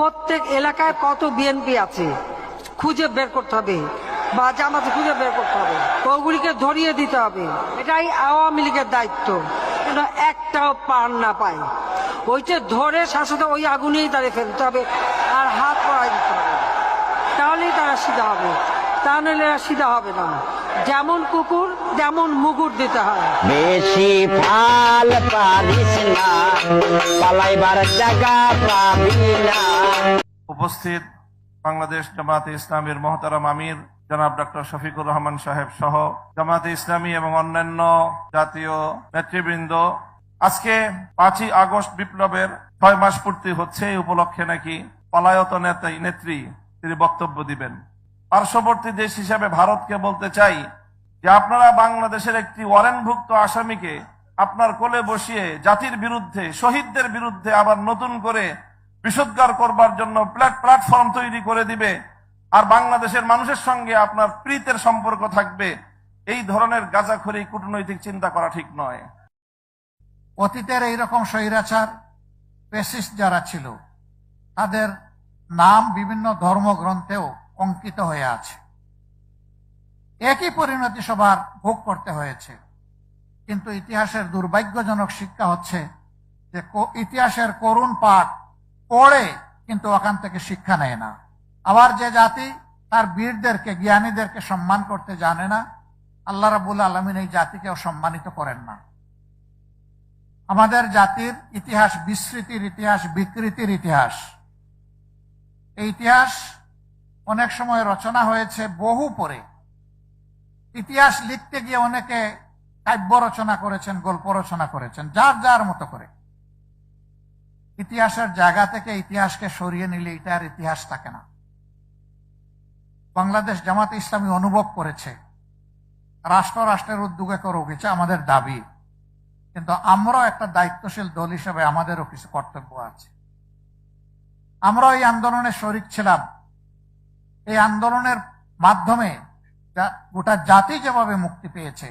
প্রত্যেক এলাকায় কত বিএনপি আছে, খুঁজে বের করতে হবে বা জামাতে খুঁজে বের করতে হবে। ওগুলিকে ধরিয়ে দিতে হবে। এটাই আওয়ামী লীগের দায়িত্ব। যেন একটাও পার না পায়। ওইটা ধরে শাসতে ওই আগুনেই তাদের ফেলতে হবে আর হাত পড়াই দিতে হবে। তাহলেই তারা সিধা হবে। তা নাহলে সিধা হবে না। যেমন কুকুর তেমন মুগুর দিতে হয়। বেশি ফাল পারিস না পালাইবার জায়গা পাবি না। উপস্থিত বাংলাদেশ জামাতে ইসলামের মহতারাম আমির জনাব ডক্টর শফিকুর রহমান সাহেব সহ জামাতে ইসলামী এবং অন্যান্য জাতীয় নেতৃবৃন্দ। আজকে পাঁচই আগস্ট বিপ্লবের ছয় মাস পূর্তি হচ্ছে এই উপলক্ষে নাকি পলায়ত নেতা নেত্রী তিনি বক্তব্য দিবেন। পার্শ্ববর্তী দেশ হিসাবে ভারতকে বলতে চাই যে আপনারা বাংলাদেশের একটি ওয়ারেন্টভুক্ত আসামিকে আপনার কোলে বসিয়ে জাতির বিরুদ্ধে, শহীদদের বিরুদ্ধে আবার নতুন করে বিশুদ্ধার করবার জন্য প্ল্যাট- প্ল্যাটফর্ম তৈরি করে দিবে। আর বাংলাদেশের মানুষের সঙ্গে আপনার প্রীতের সম্পর্ক থাকবে। এই ধরনের গাঁজাখড়ি কূটনৈতিক চিন্তা করা ঠিক নয়। অতীতের এইরকম স্বৈরাচার পেসিস্ট যারা ছিল, তাদের নাম বিভিন্ন ধর্মগ্রন্থেও অঙ্কিত হয়ে আছে। একই পরিণতি সবার ভোগ করতে হয়েছে। কিন্তু ইতিহাসের দুর্ভাগ্যজনক শিক্ষা হচ্ছে যে ইতিহাসের করুণ পাঠ পড়ে কিন্তু ওখান থেকে শিক্ষা নেয় না। আবার যে জাতি তার বীরদেরকে, জ্ঞানীদেরকে সম্মান করতে জানে না, আল্লাহ রাবুল আলমিন এই জাতিকেও সম্মানিত করেন না। আমাদের জাতির ইতিহাস বিস্মৃতির ইতিহাস, বিকৃতির ইতিহাস। এই ইতিহাস অনেক সময় রচনা হয়েছে বহু পরে। ইতিহাস লিখতে গিয়ে অনেকে কাব্য রচনা করেছেন, গল্প রচনা করেছেন, যার যার মতো করে। ইতিহাসের জায়গা থেকে ইতিহাসকে সরিয়ে নিলে এটা আর ইতিহাস থাকে না। বাংলাদেশ জামাত ইসলামী অনুভব করেছে রাষ্ট্র রাষ্ট্রের উদ্যোগে করে উঠেছে আমাদের দাবি। কিন্তু আমরাও একটা দায়িত্বশীল দল হিসেবে আমাদেরও কিছু কর্তব্য আছে। আমরা এই আন্দোলনে শরিক ছিলাম। এই আন্দোলনের মাধ্যমে গোটা জাতি যেভাবে মুক্তি পেয়েছে,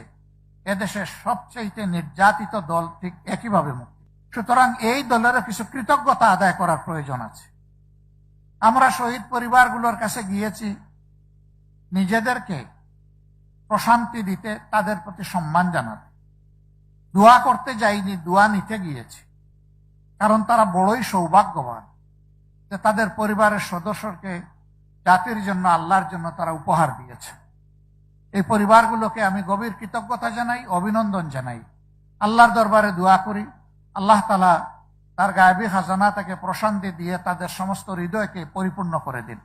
এদেশের সবচেয়ে নির্যাতিত দল ঠিক একইভাবে মুক্তি। সুতরাং এই দলেরও কিছু কৃতজ্ঞতা আদায় করার প্রয়োজন আছে। আমরা শহীদ পরিবারগুলোর কাছে গিয়েছি, নিজেদেরকে প্রশান্তি দিতে, তাদের প্রতি সম্মান জানাতে। দোয়া করতে যাইনি, দোয়া নিতে গিয়েছি। কারণ তারা বড়ই সৌভাগ্যবান যে তাদের পরিবারের সদস্যকে জাতির জন্য, আল্লাহর জন্য তারা উপহার দিয়েছে। এই পরিবারগুলোকে আমি গভীর কৃতজ্ঞতা জানাই, অভিনন্দন জানাই। আল্লাহর দরবারে দোয়া করি। আল্লাহ তালা তার গায়বী হাজানা তাকে প্রশান্তি দিয়ে তাদের সমস্ত হৃদয়কে পরিপূর্ণ করে দিন।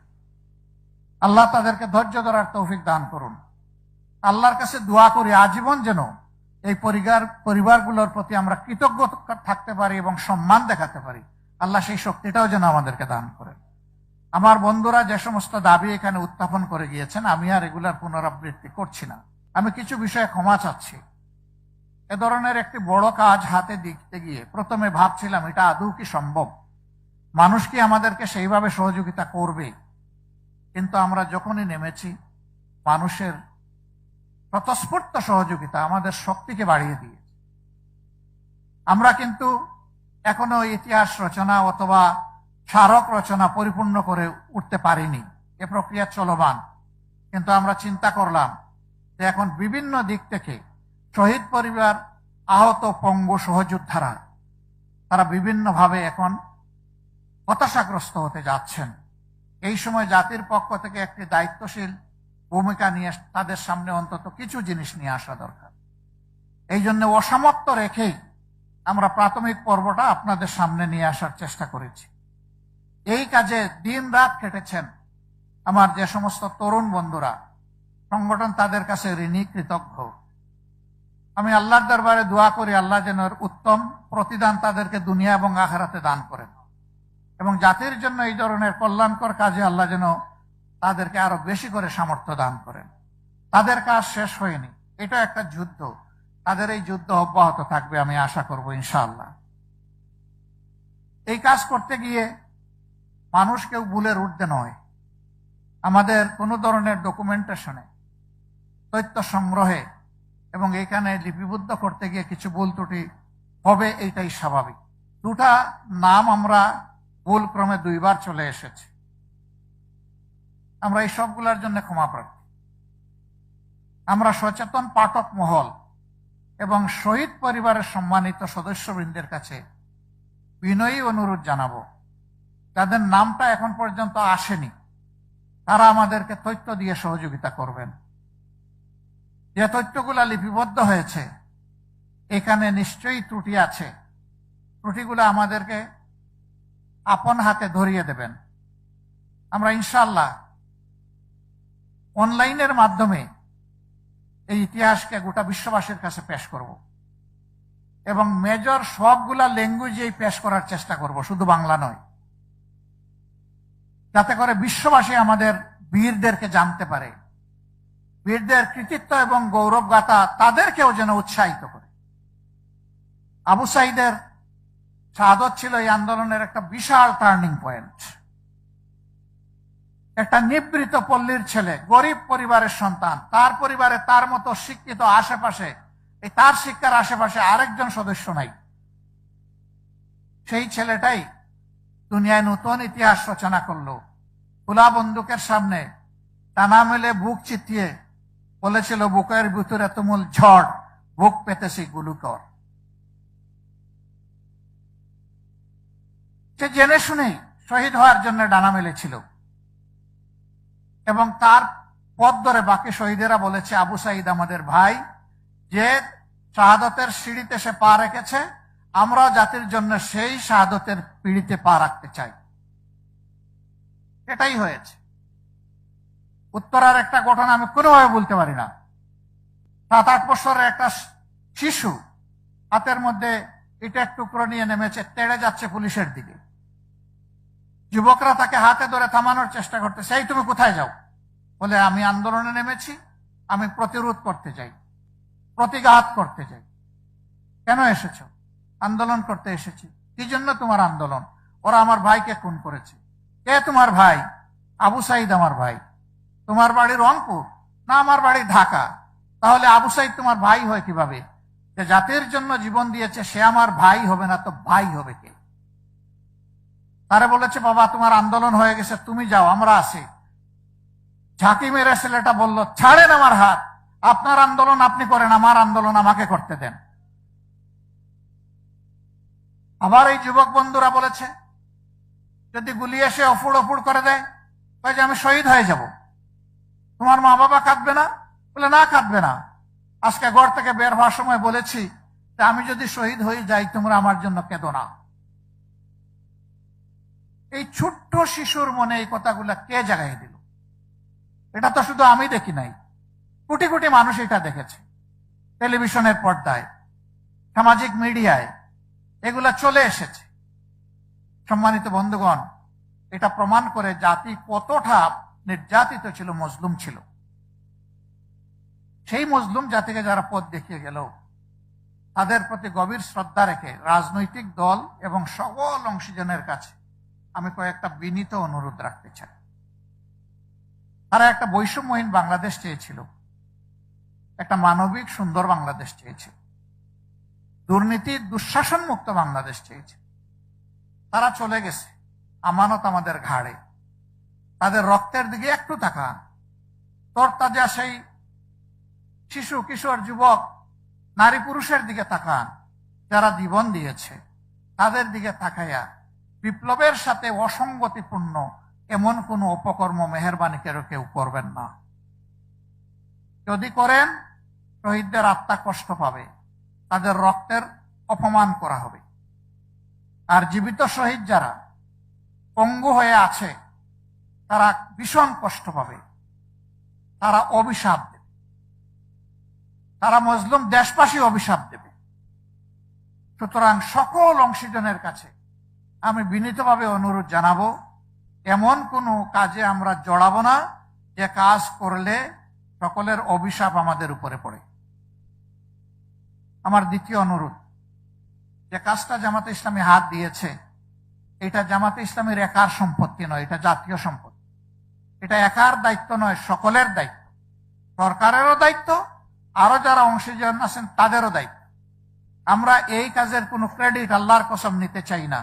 আল্লাহ তাদেরকে ধৈর্য ধরার তৌফিক দান করুন। আল্লাহর কাছে দোয়া করি, আজীবন যেন এই পরিবার পরিবারগুলোর প্রতি আমরা কৃতজ্ঞ থাকতে পারি এবং সম্মান দেখাতে পারি। আল্লাহ সেই শক্তিটাও যেন আমাদেরকে দান করেন। আমার বন্ধুরা যে সমস্ত দাবি এখানে উত্থাপন করে গিয়েছেন, আমি আর এগুলার পুনরাবৃত্তি করছি না। আমি কিছু বিষয়ে ক্ষমা চাচ্ছি। এ ধরনের একটি বড় কাজ হাতে দিতে গিয়ে প্রথমে ভাবছিলাম, এটা আদৌ কি সম্ভব? মানুষ কি আমাদেরকে সেইভাবে সহযোগিতা করবে? কিন্তু আমরা যখনই নেমেছি, মানুষের স্বতঃস্ফূর্ত সহযোগিতা আমাদের শক্তিকে বাড়িয়ে দিয়েছে। আমরা কিন্তু এখনও ইতিহাস রচনা অথবা স্মারক রচনা পরিপূর্ণ করে উঠতে পারিনি। এ প্রক্রিয়া চলমান। কিন্তু আমরা চিন্তা করলাম যে এখন বিভিন্ন দিক থেকে শহীদ পরিবার, আহত পঙ্গু সহযোদ্ধারা, তারা বিভিন্নভাবে এখন হতাশাগ্রস্ত হতে যাচ্ছেন। এই সময় জাতির পক্ষ থেকে একটি দায়িত্বশীল ভূমিকা নিয়ে তাদের সামনে অন্তত কিছু জিনিস নিয়ে আসা দরকার। এই জন্য অসামর্থ্য রেখেই আমরা প্রাথমিক পর্বটা আপনাদের সামনে নিয়ে আসার চেষ্টা করেছি। এই কাজে দিন রাত কেটেছেন আমার যে সমস্ত তরুণ বন্ধুরা। সংগঠন তাদের কাছে ঋণী, কৃতজ্ঞ। আমি আল্লাহর দরবারে দোয়া করি, আল্লাহ যেন উত্তম প্রতিদান তাদেরকে দুনিয়া এবং আখারাতে দান করেন। এবং জাতির জন্য এই ধরনের কল্যাণকর কাজে আল্লাহ যেন তাদেরকে আরও বেশি করে সামর্থ্য দান করেন। তাদের কাজ শেষ হয়নি। এটা একটা যুদ্ধ। তাদের এই যুদ্ধ অব্যাহত থাকবে আমি আশা করব ইনশাআল্লাহ। এই কাজ করতে গিয়ে মানুষ কেউ ভুলের ঊর্ধ্বে নয়। আমাদের কোনো ধরনের ডকুমেন্টেশনে তথ্য সংগ্রহে এবং এখানে লিপিবদ্ধ করতে গিয়ে কিছু ভুল ত্রুটি হবে এইটাই স্বাভাবিক। দুটা নাম আমরা ভুল ক্রমে দুইবার চলে এসেছে। আমরা এই সবগুলোর জন্য ক্ষমা প্রার্থী। আমরা সচেতন পাঠক মহল এবং শহীদ পরিবারের সম্মানিত সদস্যবৃন্দের কাছে বিনয়ী অনুরোধ জানাব। যাদের নামটা এখন পর্যন্ত আসেনি। তারা আমাদেরকে তথ্য দিয়ে সহযোগিতা করবেন। যে তথ্যগুলা লিপিবদ্ধ হয়েছে, এখানে নিশ্চয়ই ত্রুটি আছে। ত্রুটিগুলো আমাদেরকে আপন হাতে ধরিয়ে দেবেন। আমরা ইনশাল্লাহ অনলাইনের মাধ্যমে এই ইতিহাসকে গোটা বিশ্ববাসীর কাছে পেশ করব। এবং মেজর সবগুলা ল্যাঙ্গুয়েজেই পেশ করার চেষ্টা করব, শুধু বাংলা নয়। যাতে করে বিশ্ববাসী আমাদের বীরদেরকে জানতে পারে। বীরদের কৃতিত্ব এবং গৌরব গাথা তাদেরকেও যেন উৎসাহিত করে। আবু সাইদের শাহাদত ছিল এই আন্দোলনের একটা বিশাল টার্নিং পয়েন্ট একটা নিবৃত পল্লীর ছেলে, গরিব পরিবারের সন্তান, তার পরিবারে তার মতো শিক্ষিত আশেপাশে, এই তার শিক্ষার আশেপাশে আরেকজন সদস্য নাই। সেই ছেলেটাই দুনিয়ায় নতুন ইতিহাস রচনা করল। খোলা বন্দুকের সামনে টানা মেলে বুক চিতিয়ে বলেছিল, বুকের ভিতরে তুমুল ঝড়, বুক পেতেছি গুলুকর। সে জেনে শুনেই শহীদ হওয়ার জন্য ডানা মেলেছিল এবং তার পথ ধরে বাকি শহীদেরা বলেছে, আবু সাইদ আমাদের ভাই, যে শাহাদতের সিঁড়িতে সে পা রেখেছে আমরাও জাতির জন্য সেই শাহাদতের পিড়িতে পা রাখতে চাই। এটাই হয়েছে। উত্তরার একটা ঘটনা আমি কোনোভাবে বলতে পারি না। সাত আট বছরের একটা শিশু হাতের মধ্যে ইটের টুকরো নিয়ে নেমেছে, তেড়ে যাচ্ছে পুলিশের দিকে। যুবকরা তাকে হাতে ধরে থামানোর চেষ্টা করতে, সেই তুমি কোথায় যাও? বলে, আমি আন্দোলনে নেমেছি, আমি প্রতিরোধ করতে চাই, প্রতিঘাত করতে চাই। কেন এসেছ? আন্দোলন করতে এসেছি। কি জন্য তোমার আন্দোলন? ওরা আমার ভাইকে খুন করেছে। কে তোমার ভাই? আবু সাইদ আমার ভাই। তোমার বাড়ি রংপুর? না, আমার বাড়ি ঢাকা। তাহলে আবু সাইদ তোমার ভাই হয় কীভাবে? যে জাতির জন্য জীবন দিয়েছে, সে আমার ভাই হবে না, তো ভাই হবে কে? তারা বলেছে, বাবা, তোমার আন্দোলন হয়ে গেছে, তুমি যাও, আমরা আছি। ঝাঁকি মেরে ছেলেটা বলল, ছাড়েন আমার হাত। আপনার আন্দোলন আপনি করেন, আমার আন্দোলন আমাকে করতে দেন। আবার এই যুবক বন্ধুরা বলেছে, যদি গুলি এসে অফুড় অফুড় করে দেয় যে আমি শহীদ হয়ে যাব। তোমার মা বাবা কাঁদবে না? বলে, না, কাঁদবে না। আজকে ঘর থেকে বের হওয়ার সময় বলেছি যে, আমি যদি শহীদ হয়ে যাই, তোমরা আমার জন্য কেঁদো না। এই ছোট্ট শিশুর মনে এই কথাগুলা কে জাগাই দিল? এটা তো শুধু আমি দেখি নাই। কোটি কোটি মানুষ এটা দেখেছে। টেলিভিশনের পর্দায়, সামাজিক মিডিয়ায় এগুলা চলে এসেছে। সম্মানিত বন্ধুগণ, এটা প্রমাণ করে জাতি কতটা নির্যাতিত ছিল, মজলুম ছিল। সেই মজলুম জাতিকে যারা পথ দেখিয়ে গেল, তাদের প্রতি গভীর শ্রদ্ধা রেখে রাজনৈতিক দল এবং সকল অংশীজনের কাছে আমি কয়েকটা বিনীত অনুরোধ রাখতে চাই। তারা একটা বৈষম্যহীন বাংলাদেশ চেয়েছিল, একটা মানবিক সুন্দর বাংলাদেশ চেয়েছিল। দুর্নীতি দুঃশাসন মুক্ত বাংলাদেশ চেয়েছে। তারা চলে গেছে আমানত আমাদের ঘাড়ে। তাদের রক্তের দিকে একটু তাকান। তোর তাজা সেই শিশু, কিশোর, যুবক, নারী, পুরুষের দিকে তাকান। যারা জীবন দিয়েছে, তাদের দিকে তাকাইয়া বিপ্লবের সাথে অসঙ্গতিপূর্ণ এমন কোন অপকর্ম মেহরবানি কেউ করবেন না। যদি করেন, শহীদদের আত্মা কষ্ট পাবে। তাদের রক্তের অপমান করা হবে। আর জীবিত শহীদ যারা পঙ্গু হয়ে আছে, তারা ভীষণ কষ্ট পাবে। তারা অভিশাপ দেবে। তারা মজলুম দেশবাসী অভিশাপ দেবে। সুতরাং সকল অংশীজনের কাছে আমি বিনীতভাবে অনুরোধ জানাব, এমন কোনো কাজে আমরা জড়াবো না, যে কাজ করলে সকলের অভিশাপ আমাদের উপরে পড়ে। আমার দ্বিতীয় অনুরোধ। যে কাজটা জামাতে ইসলামী হাত দিয়েছে, এটা জামাতে ইসলামের একার সম্পত্তি নয়, এটা জাতীয় সম্পত্তি। এটা একার দায়িত্ব নয়, সকলের দায়িত্ব। সরকারেরও দায়িত্ব আরও যারা অংশীজন আছেন তাদেরও দায়িত্ব। আমরা এই কাজের কোনো ক্রেডিট আল্লাহর কসম নিতে চাই না।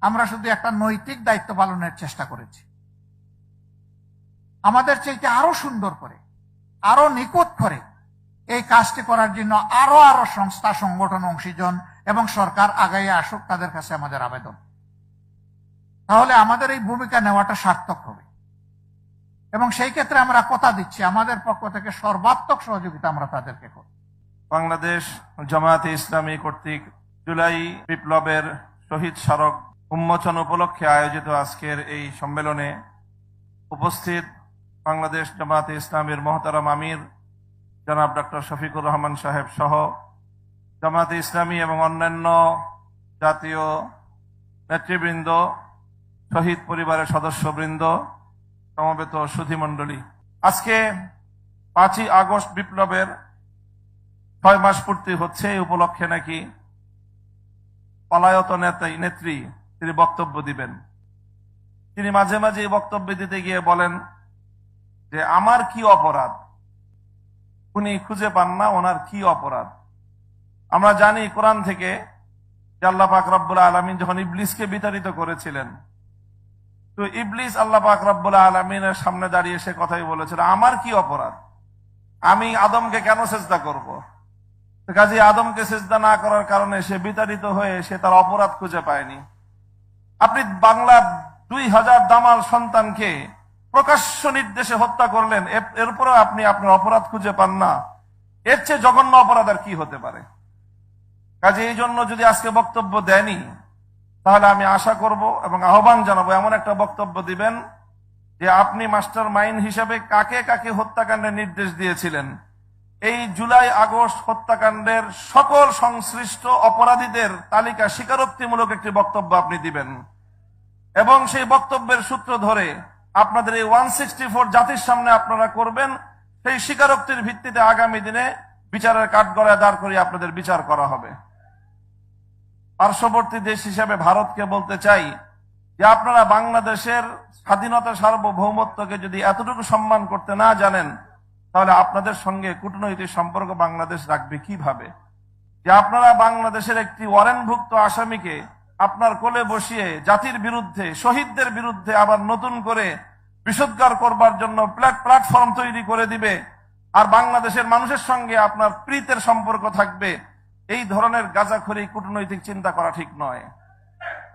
আমরা শুধু একটা নৈতিক দায়িত্ব পালনের চেষ্টা করেছি। আমাদের চাইতে আরও সুন্দর করে আরও নিখুঁত করে এই কাজটি করার জন্য আরও আরও সংস্থা, সংগঠন অংশীজন এবং সরকার আগাইয়ে আসুক, তাদের কাছে আমাদের আবেদন। তাহলে আমাদের এই ভূমিকা নেওয়াটা সার্থক হবে। এবং সেই ক্ষেত্রে আমরা কথা দিচ্ছি, আমাদের পক্ষ থেকে সর্বাত্মক সহযোগিতা আমরা তাদেরকে করব বাংলাদেশ জামায়াতে ইসলামী কর্তৃক জুলাই বিপ্লবের শহীদ স্মারক উন্মোচন উপলক্ষে আয়োজিত আজকের এই সম্মেলনে উপস্থিত বাংলাদেশ জামায়াতে ইসলামের মহতারাম আমির জনাব ডক্টর শফিকুর রহমান সাহেব সহ জামায়াতে ইসলামী এবং অন্যান্য জাতীয় নেতৃবৃন্দ, শহীদ পরিবারের সদস্যবৃন্দ, সমবেত সুধীমণ্ডলী আজকে পাঁচই আগস্ট বিপ্লবের ছয় মাস পূর্তি হচ্ছে, এই উপলক্ষে নাকি পলায়ত নেতা নেত্রী তিনি বক্তব্য দিবেন। তিনি মাঝে মাঝে বক্তব্য দিতে গিয়ে বলেন যে, আমার কি অপরাধ? উনি খুঁজে পান না, ওনার কি অপরাধ? আমরা জানি কোরআন থেকে আল্লাহ পাক রব্বুল আলমিন যখন ইবলিসকে বিতাড়িত করেছিলেন, তো ইবলিস আল্লাহ পাক রব্বুল আলমিনের সামনে দাঁড়িয়ে সে কথাই বলেছিল, আমার কি অপরাধ? আমি আদমকে কেন চেষ্টা করব। কাজে আদমকে চেষ্টা না করার কারণে সে বিতাড়িত হয়ে সে তার অপরাধ খুঁজে পায়নি। আপনি বাংলা দুই হাজার দামাল সন্তানকে প্রকাশ্য নির্দেশে হত্যা করলেন। এর- এরপরেও আপনি আপনার অপরাধ খুঁজে পান না। এর চেয়ে জঘন্য অপরাধ আর কি হতে পারে? কাজে এই জন্য যদি আজকে বক্তব্য দেয়নি তাহলে আমি আশা করব এবং আহ্বান জানাব, এমন একটা বক্তব্য দিবেন যে আপনি মাস্টার মাইন্ড হিসাবে কাকে কাকে হত্যাকাণ্ডের নির্দেশ দিয়েছিলেন। এই জুলাই, আগস্ট হত্যাকাণ্ডের সকল সংশ্লিষ্ট অপরাধীদের তালিকা স্বীকারোক্তিমূলক একটি বক্তব্য আপনি দিবেন। এবং সেই বক্তব্যের সূত্র ধরে আপনাদের এই ওয়ান সিক্সটি ফোর জাতির সামনে আপনারা করবেন, সেই স্বীকারোক্তির ভিত্তিতে আগামী দিনে বিচারের কাঠগড়ায় দাঁড় করিয়ে আপনাদের বিচার করা হবে। পার্শ্ববর্তী দেশ হিসেবে ভারতকে বলতে চাই যে আপনারা বাংলাদেশের স্বাধীনতা সার্বভৌমত্বকে যদি এতটুকু সম্মান করতে না জানেন, তাহলে আপনাদের সঙ্গে কূটনৈতিক সম্পর্ক বাংলাদেশ রাখবে কীভাবে? যে আপনারা বাংলাদেশের একটি ওয়ারেন্টভুক্ত আসামিকে আপনার কোলে বসিয়ে জাতির বিরুদ্ধে, শহীদদের বিরুদ্ধে আবার নতুন করে বিশুদ্ধার করবার জন্য প্ল্যাট- প্ল্যাটফর্ম তৈরি করে দিবে। আর বাংলাদেশের মানুষের সঙ্গে আপনার প্রীতের সম্পর্ক থাকবে। এই ধরনের গাজাখড়ি কূটনৈতিক চিন্তা করা ঠিক নয়।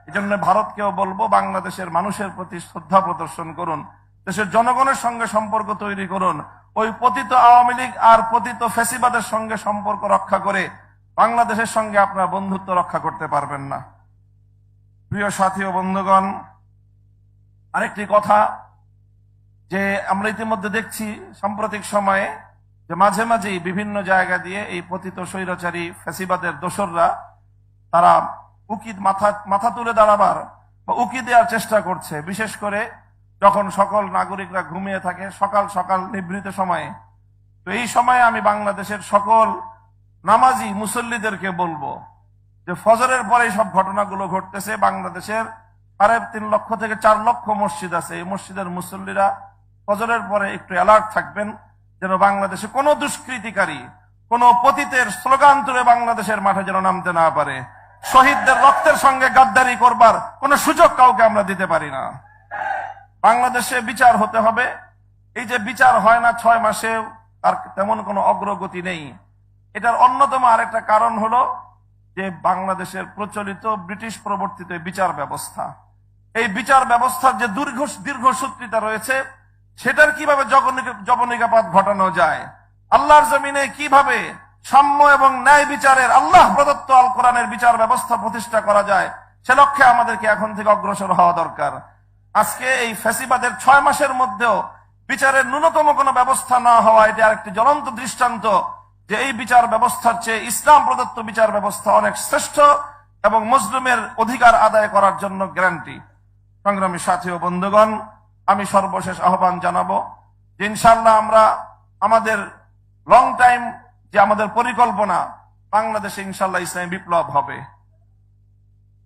এই জন্য ভারতকেও বলব, বাংলাদেশের মানুষের প্রতি শ্রদ্ধা প্রদর্শন করুন। দেশের জনগণের সঙ্গে সম্পর্ক তৈরি করুন। ওই পতিত আওয়ামী লীগ আর পতিত ফেসিবাদের সঙ্গে সম্পর্ক রক্ষা করে বাংলাদেশের সঙ্গে আপনার বন্ধুত্ব রক্ষা করতে পারবেন না। প্রিয় সাথী ও বন্ধুগণ, আরেকটি কথা যে আমরা ইতিমধ্যে দেখছি সাম্প্রতিক সময়ে যে মাঝে মাঝেই বিভিন্ন জায়গা দিয়ে এই পতিত স্বৈরাচারী ফেসিবাদের দোসররা তারা উকি মাথা মাথা তুলে দাঁড়াবার বা উকি দেওয়ার চেষ্টা করছে। বিশেষ করে যখন সকল নাগরিকরা ঘুমিয়ে থাকে, সকাল সকাল নিভৃত সময়ে। তো এই সময়ে আমি বাংলাদেশের সকল নামাজি মুসল্লিদেরকে বলব যে ফজরের পরে সব ঘটনাগুলো ঘটতেছে বাংলাদেশের। সাড়ে তিন লক্ষ থেকে চার লক্ষ মসজিদ আছে। এই মসজিদের মুসল্লিরা ফজরের পরে একটু অ্যালার্ট থাকবেন যেন বাংলাদেশে কোনো দুষ্কৃতিকারী, কোন পতিতের স্লোগান তুলে বাংলাদেশের মাঠে যেন নামতে না পারে। শহীদদের রক্তের সঙ্গে গাদ্দারি করবার কোন সুযোগ কাউকে আমরা দিতে পারি না। বাংলাদেশে বিচার হতে হবে। এই যে বিচার হয় না ছয় মাসে তার তেমন কোনো অগ্রগতি নেই। এটার অন্যতম আরেকটা কারণ হলো যে বাংলাদেশের প্রচলিত ব্রিটিশ প্রবর্তিত বিচার ব্যবস্থা। এই বিচার ব্যবস্থার যে দীর্ঘ দীর্ঘসূত্রিতা রয়েছে, সেটার কীভাবে জবনিকাপাত ঘটানো যায়, আল্লাহর জমিনে কীভাবে সাম্য এবং ন্যায় বিচারের আল্লাহ প্রদত্ত আল কোরআনের বিচার ব্যবস্থা প্রতিষ্ঠা করা যায়, সে লক্ষ্যে আমাদেরকে এখন থেকে অগ্রসর হওয়া দরকার। আজকে এই ফ্যাসিবাদের ছয় মাসের মধ্যেও বিচারের ন্যূনতম কোনো ব্যবস্থা না হওয়া, এটি আরেকটি জ্বলন্ত দৃষ্টান্ত। যে এই বিচার ব্যবস্থার চেয়ে ইসলাম প্রদত্ত বিচার ব্যবস্থা অনেক শ্রেষ্ঠ এবং মুসলিমের অধিকার আদায় করার জন্য গ্যারান্টি। সংগ্রামী সাথী ও বন্ধুগণ, আমি সর্বশেষ আহ্বান জানাব যে ইনশাল্লাহ আমরা আমাদের লং টাইম যে আমাদের পরিকল্পনা, বাংলাদেশে ইনশাল্লাহ ইসলামী বিপ্লব হবে।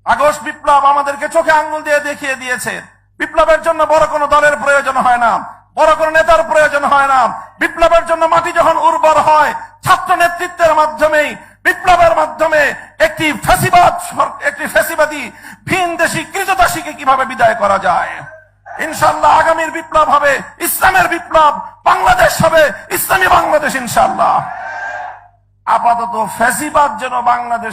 আগস্ট বিপ্লব আমাদেরকে চোখে আঙ্গুল দিয়ে দেখিয়ে দিয়েছে। বিপ্লবের জন্য বড় কোনো দলের প্রয়োজন হয় না, বড় কোনো নেতার প্রয়োজন হয় না। বিপ্লবের জন্য মাটি যখন উর্বর হয় ছাত্র নেতৃত্বের মাধ্যমেই, বিপ্লবের মাধ্যমে একটি ফেসিবাদ একটি ফেসিবাদী ভিন দেশি কৃতদাসীকে কীভাবে বিদায় করা যায়? ইনশাল্লাহ আগামীর বিপ্লব হবে ইসলামের বিপ্লব, বাংলাদেশ হবে ইসলামী বাংলাদেশ ইনশাল্লাহ আপাতত ফেসিবাদ যেন বাংলাদেশ